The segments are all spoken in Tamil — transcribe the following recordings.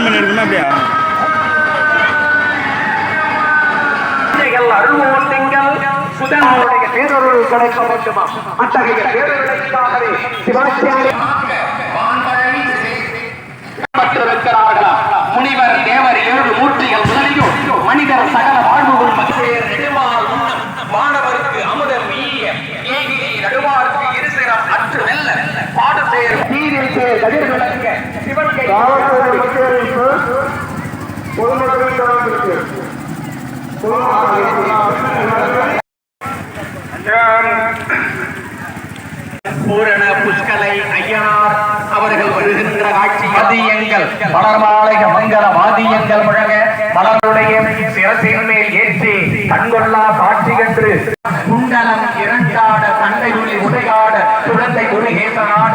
ஆன் பண்ணி எடுக்கணுமா அப்படியா? சுதனுடைய பேரொருள் கிடைக்க வேண்டுமா அத்தகைய பேரொருளைக்காகவே சிவாச்சாரிய முனிவர் தேவர் ஏழு மூர்த்திகள் முதலியும் மனிதர் சகல வாழ்வுகள் மாணவருக்கு அமுதம் நடுவாருக்கு இருசிரம் அற்று வெல்ல பாடு சேர் நீரில் சேர் கதிர் பூரண புஷ்கலை ஐயனார் அவர்கள் வருகின்ற காட்சி. மதியங்கள் மலர்மாலைக மங்கள வாதியங்கள் முழங்க மலருடைய சிரசின் மேல் ஏற்றி கண்கொள்ளா காட்சி கன்று குண்டலம் இரண்டாட தந்தை உடையாட குழந்தை முருகேசனாட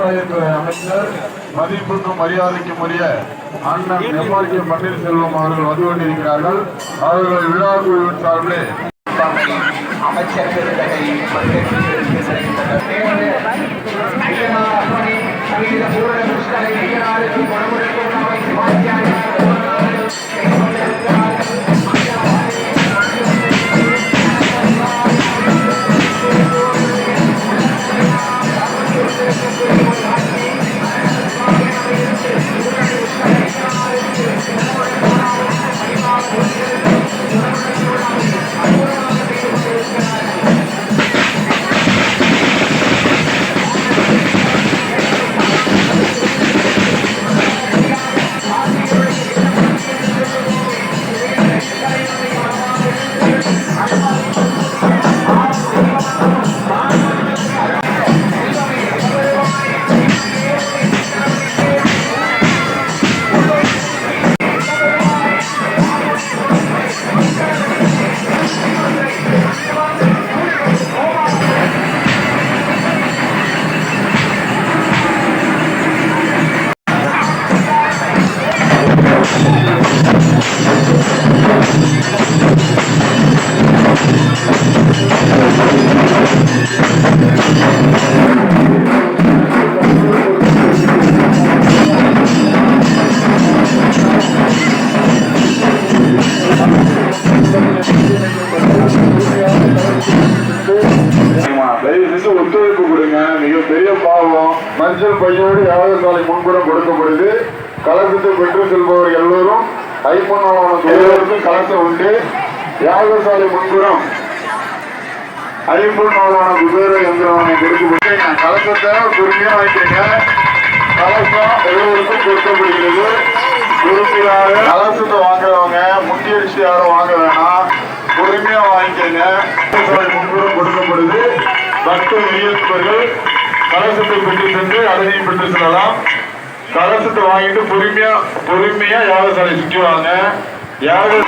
விவசாயத்துறை அமைச்சர் மதிப்புக்கும் மரியாதைக்கும் உரிய அண்ணன் எம்ஆர் கே பன்னீர்செல்வம் அவர்கள் வந்து கொண்டிருக்கிறார்கள். அவர்களை விழா குழுவின் சார்பிலே அமைச்சர் பையோடு பையோடு யாகசாலை முன்புறம் கொடுக்கப்படுது கலசத்தை பெற்று செல்பவர் எல்லோரும் ஐம்பொன்னாளவனுக்கு எல்லோருக்கும் கலசம் உண்டு. யாகசாலை முன்புறம் ஐம்பொன்னாளவன குபேர எந்திரவனை கொடுக்கப்பட்டு கலசத்தை பொறுமையாக வாங்கிட்டீங்க கலசம் எல்லோருக்கும் கொடுக்கப்படுகிறது. குறிப்பிடாத கலசத்தை வாங்குறவங்க முக்கியரிசி யாரும் வாங்க வேணாம். பொறுமையா வாங்கிக்கங்க. முன்புறம் கொடுக்கப்படுது பக்த வியப்பர்கள் கலசத்தை பெற்று சென்று என்று சொல்லலாம் கலசத்தை வாங்கிட்டு பொறுமையா பொறுமையா யாகசாலை சுற்றுவாங்க யாக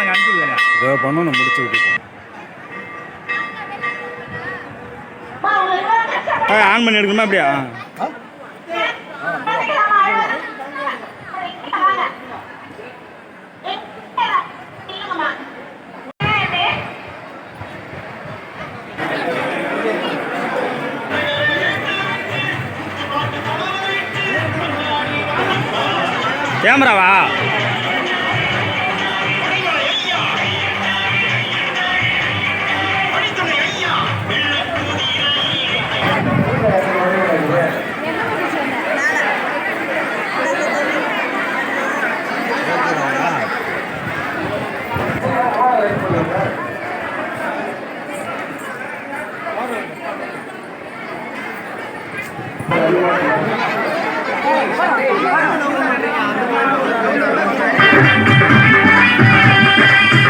சுற்றி வாங்க யாக பண்ணணும் முடிச்சுக்கிட்டு ஆ ஆன் பண்ணி எடுக்கணுமா அப்படியா? கேமராவா? Thank